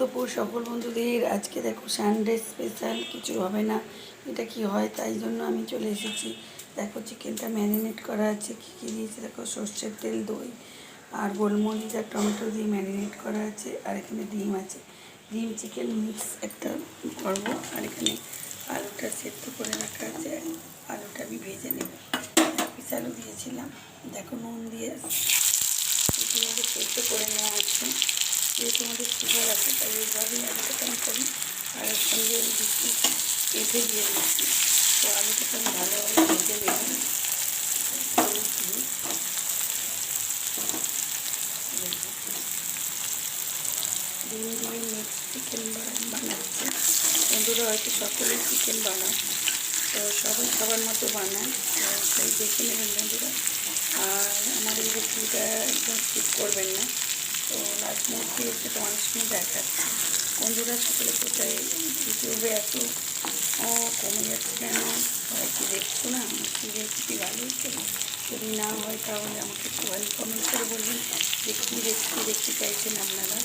দুপুর সকল বন্ধুদের, আজকে দেখো সানডে স্পেশাল কিছু হবে না। এটা কি হয়? তাই জন্য আমি চলে এসেছি। দেখো চিকেনটা ম্যারিনেট করা আছে, কী কী দিয়েছে? দেখো সর্ষের তেল, দই আর গোলমরিচ আর টমেটো দিয়ে ম্যারিনেট করা আছে। আর এখানে ডিম আছে। ডিম চিকেন মিক্স একটা করব। আর এখানে আলুটা সেদ্ধ করে রাখা আছে। আলুটা আমি ভেজে নেব। পিস আলু দিয়েছিলাম। দেখো নুন দিয়ে সেদ্ধ করে নেওয়া হচ্ছে। যেহেতু আমাদের সুগার আছে, তাই এইভাবেই আলুটাকে আমি করি। আর এর সঙ্গে দিচ্ছি পেঁপে দিয়ে দিচ্ছি। তো আলুটাকে আমি ভালোভাবে ভেজে নেব হলুদ দিয়ে ডিম দিয়ে মিক্স চিকেন বানাচ্ছে। বন্ধুরা হয়তো সকলেই চিকেন বানায় তো সবাই সবার মতো বানায়। তাই দেখে নেবেন বন্ধুরা। আর আমার এই রেসিপিটা স্কিপ করবেন না। তো লাস্ট মুহূর্তে এসে তোমার সঙ্গে দেখাচ্ছি বন্ধুরা, সকলে কোথায় ইউটিউবে এত কমে যাচ্ছে কেন? সবাই কি দেখছ না? আমার কি রেসিপি ভালো হচ্ছে যদি না হয় তাহলে আমাকে একটু ভালো কমেন্ট করে বলবেন যে কী রেসিপি দেখতে চাইছেন আপনারা।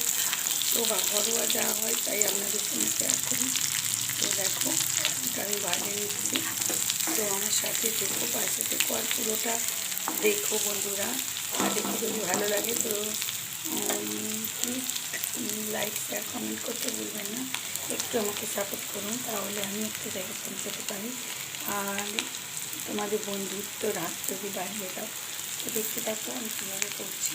তো বা ঘরোয়া যা হয় তাই আপনাদের সঙ্গে শেয়ার করি। তো দেখো, এটা আমি ভাজে নিচ্ছি। তো আমার সাথে দেখো, পাশে দেখো আর পুরোটা দেখো বন্ধুরা। আর দেখে যদি ভালো লাগে তো লাইক শেয়ার কমেন্ট করতে ভুলবেন না। একটু আমাকে সাপোর্ট করুন, তাহলে আমি একটু জায়গায় পৌঁছাতে পারি। আর তোমাদের বন্ধুত্বর হাত যদি বাড়িয়ে দাও, তো দেখতে থাকো, আমি কীভাবে করছি।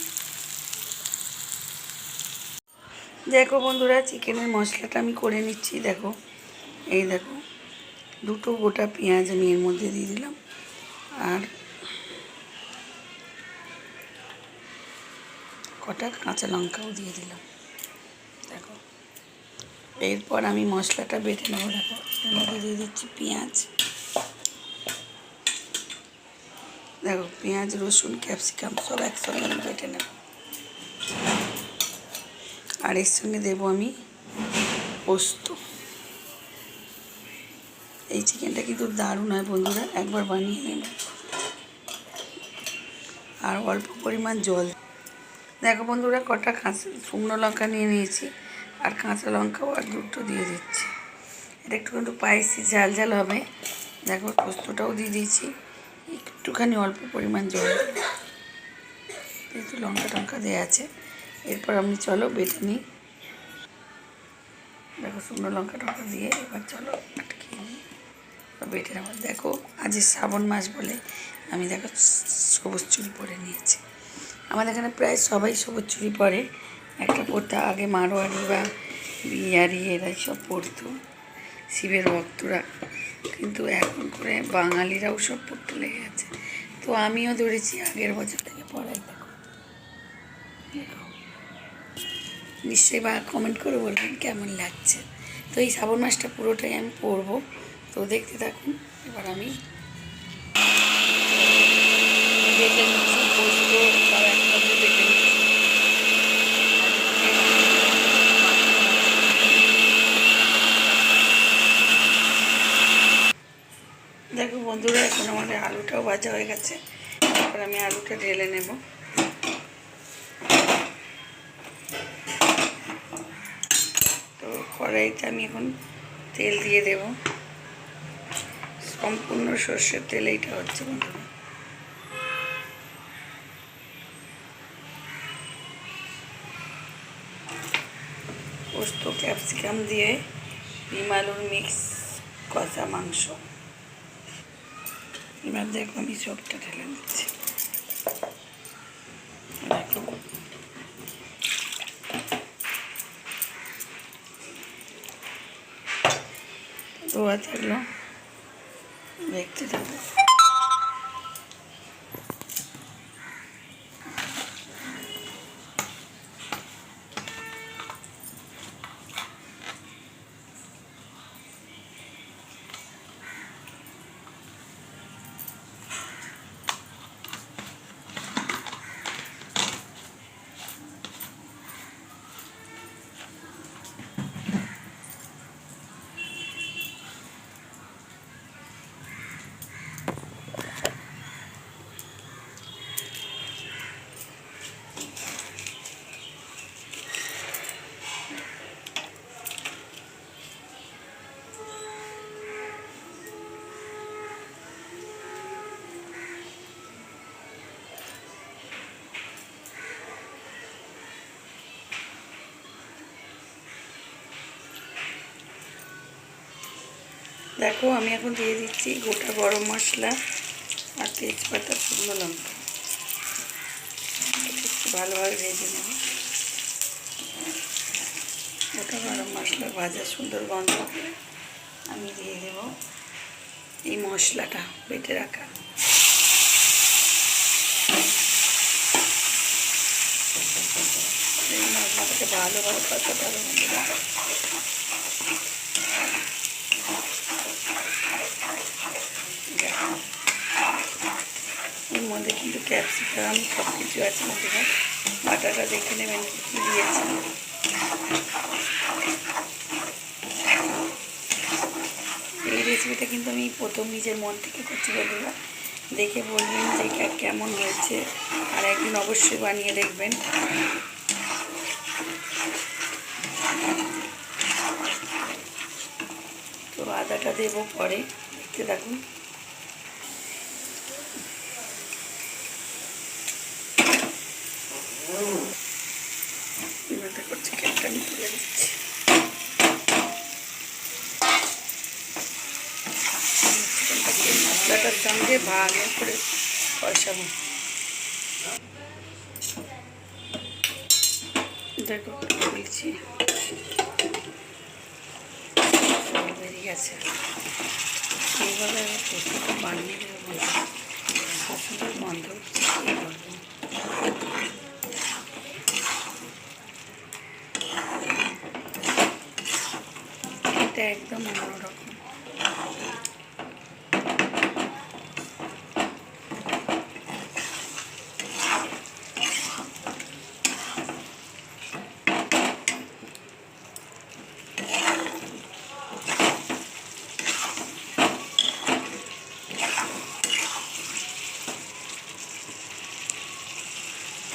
দেখো বন্ধুরা, চিকেনের মশলাটা আমি করে নিচ্ছি, দেখো। এই দেখো, দুটো গোটা পেঁয়াজ আমি এর মধ্যে দিয়ে দিলাম। আর কটা কাঁচা লঙ্কাও দিয়ে দিলাম। দেখো। এরপর আমি মশলাটা বেটে নেব, দেখো। এর মধ্যে দিয়ে দিচ্ছি পেঁয়াজ। দেখো, পেঁয়াজ, রসুন, ক্যাপসিকাম সব একসঙ্গে আমি বেটে নেব। আর এর সঙ্গে দেবো আমি পোস্ত। এই চিকেনটা কিন্তু দারুণ হয় বন্ধুরা, একবার বানিয়ে নেব আর অল্প পরিমাণ জল দেখো বন্ধুরা, কটা কাঁচা শুকনো লঙ্কা নিয়ে নিয়েছি আর কাঁচা লঙ্কাও আর দুটো দিয়ে দিচ্ছি। এটা একটু কিন্তু স্পাইসি ঝাল ঝাল হবে। দেখো পোস্তটাও দিয়ে দিয়েছি। একটুখানি অল্প পরিমাণ জল। যেহেতু লঙ্কা টঙ্কা দেওয়া আছে, এরপর আমি চলো বেটে নিই। দেখো শুকনো লঙ্কা টঙ্কা দিয়ে এবার চলো আটকে নিই বেটে নেব দেখো আজ শ্রাবণ মাস বলে আমি দেখো সবুজ চুল পরে নিয়েছি। আমাদের এখানে প্রায় সবাই সবুজ চুড়ি পরে। একটা পরতে আগে মারোয়ারি বা বিহারি এরাই সব পরতো, শিবের ভক্তরা। কিন্তু এখন করে বাঙালিরাও সব পড়তে লেগে গেছে। তো আমিও ধরেছি আগের বছর থেকে পড়াই দেখো। নিশ্চয়ই বা কমেন্ট করে বলবেন কেমন লাগছে। তো এই শ্রাবণ মাসটা পুরোটাই আমি পরবো। তো দেখতে থাকুন, এবার আমি বেটে নিচ্ছি পোস্ত সব একসাথে বেটে নিচ্ছি দেখো বন্ধুরা এখন আমাদের আলুটাও ভাজা হয়ে গেছে। এবার আমি আলুটা ঢেলে নেব। তো কড়াইতে আমি এখন তেল দিয়ে দেব। সম্পূর্ণ সর্ষের তেল এইটা হচ্ছে বন্ধুরা পোস্ত, ক্যাপসিকাম দিয়ে ডিম আলুর মিক্স কষা মাংস। এবার দেখো আমি সবটা ঢেলে নিচ্ছি। দেখো। থাকল। দেখতে থাকো। দেখো, আমি এখন দিয়ে দিচ্ছি গোটা গরম মশলা আর তেজপাতা, শুকনো লঙ্কা। একটু ভালোভাবে ভেজে নেব। গোটা গরম মশলা ভাজা সুন্দর গন্ধ আমি দিয়ে দেব। এই মশলাটা বেটে রাখা। এই মশলাটাকে ভালোভাবে কষাতে হবে বন্ধুরা। দেখো। এর মধ্যে কিন্তু ক্যাপসিকাম সব কিছু আছে বন্ধুরা বাটাটা দেখে নেবেন কী দিয়েছি। এই রেসিপিটা কিন্তু আমি প্রথম নিজের মন থেকে করছি বন্ধুরা। দেখে বলবেন যে কেমন হয়েছে। আর একদিন অবশ্যই বানিয়ে দেখবেন। তো আদাটা দেবো পরে। দেখতে থাকুন। করছি, কেকটা আমি তুলে দিচ্ছি মশলাটার সঙ্গে ভালো করে কষাবো। দেখো, বলছি। বেরিয়ে গেছে। এইভাবে বানিয়ে দেবো। বলছি খুব সুন্দর গন্ধ হচ্ছে কী বলব এটা একদম অন্যরকম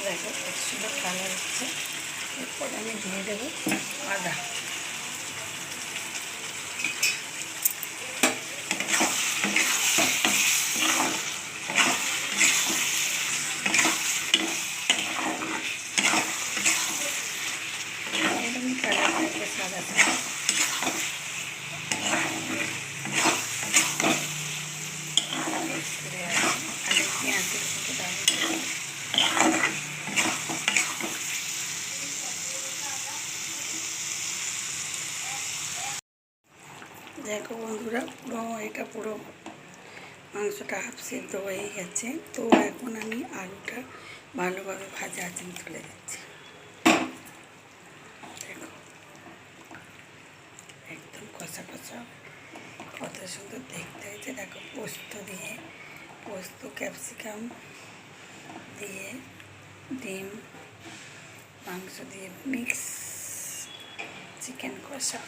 দেখো কত সুন্দর কালার হচ্ছে এরপর আমি দিয়ে দেবো আদা এরকমই কালার থাকবে সাদা সাদা করে আছে আগে পেঁয়াজ দিয়ে দাম দেখো বন্ধুরা এটা পুরো মাংসটা হাফ সিদ্ধ হয়ে গেছে। তো এখন আমি আলুটা ভালোভাবে ভাজা আছে তুলে দিচ্ছি। দেখো, একদম কষা কষা কত সুন্দর দেখতে হয়েছে। দেখো, পোস্ত দিয়ে, পোস্ত ক্যাপসিকাম দিয়ে ডিম, মাংস দিয়ে মিক্স, চিকেন কষা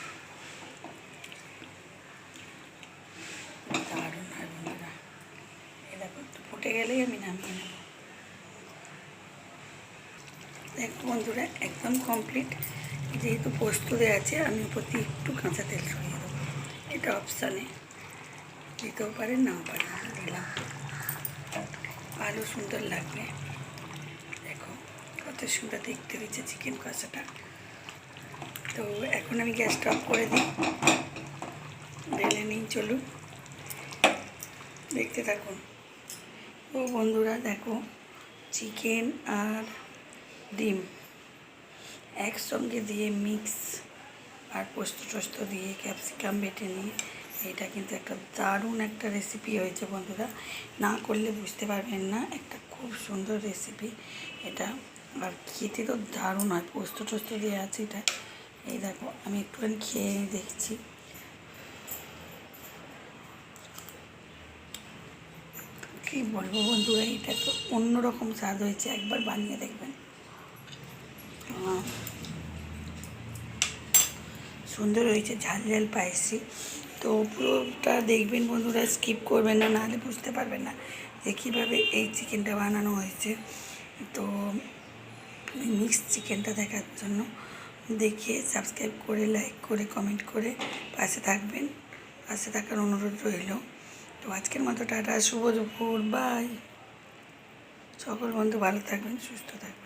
দারুণ হয় বন্ধুরা এই দেখো একটু ফুটে গেলেই আমি নামিয়ে নেব। দেখো বন্ধুরা, একদম কমপ্লিট যেহেতু পোস্ত দেওয়া আছে, আমি উপর দিয়ে একটু কাঁচা তেল সরিয়ে দেবো। এটা অপশানে দিতেও পারে, নাও পারে, দিলাম। আলু সুন্দর লাগবে। দেখো, কত সুন্দর দেখতে হয়েছে চিকেন কষাটা। তো এখন আমি গ্যাসটা অফ করে দিই। ঢেলে নিই, চলুন। দেখতে থাকুন। ও বন্ধুরা দেখো চিকেন আর ডিম। একসঙ্গে দিয়ে মিক্স আর পোস্ত টোস্ত দিয়ে ক্যাপসিকাম বেটে নিয়ে, এটা কিন্তু একটা দারুণ একটা রেসিপি হয়েছে বন্ধুরা। না করলে বুঝতে পারবেন না, একটা খুব সুন্দর রেসিপি এটা। আর খেতে তো দারুণ হয়, পোস্ত টোস্ত দিয়ে আছে এটা। এই দেখো, আমি একটুখানি খেয়ে দেখছি। কী বলব বন্ধুরা এটা তো অন্যরকম স্বাদ হয়েছে, একবার বানিয়ে দেখবেন। সুন্দর হয়েছে, ঝাল ঝাল পাইসি তো পুরোটা দেখবেন বন্ধুরা স্কিপ করবেন না, নাহলে বুঝতে পারবেন না যে কীভাবে এই চিকেনটা বানানো হয়েছে। তো মিক্স চিকেনটা দেখার জন্য দেখে সাবস্ক্রাইব করে লাইক করে কমেন্ট করে পাশে থাকবেন। পাশে থাকার অনুরোধ রইল। তো আজকের মতো টাটা শুভ দুপুর বাই সকল বন্ধু ভালো থাকবেন সুস্থ থাকবেন।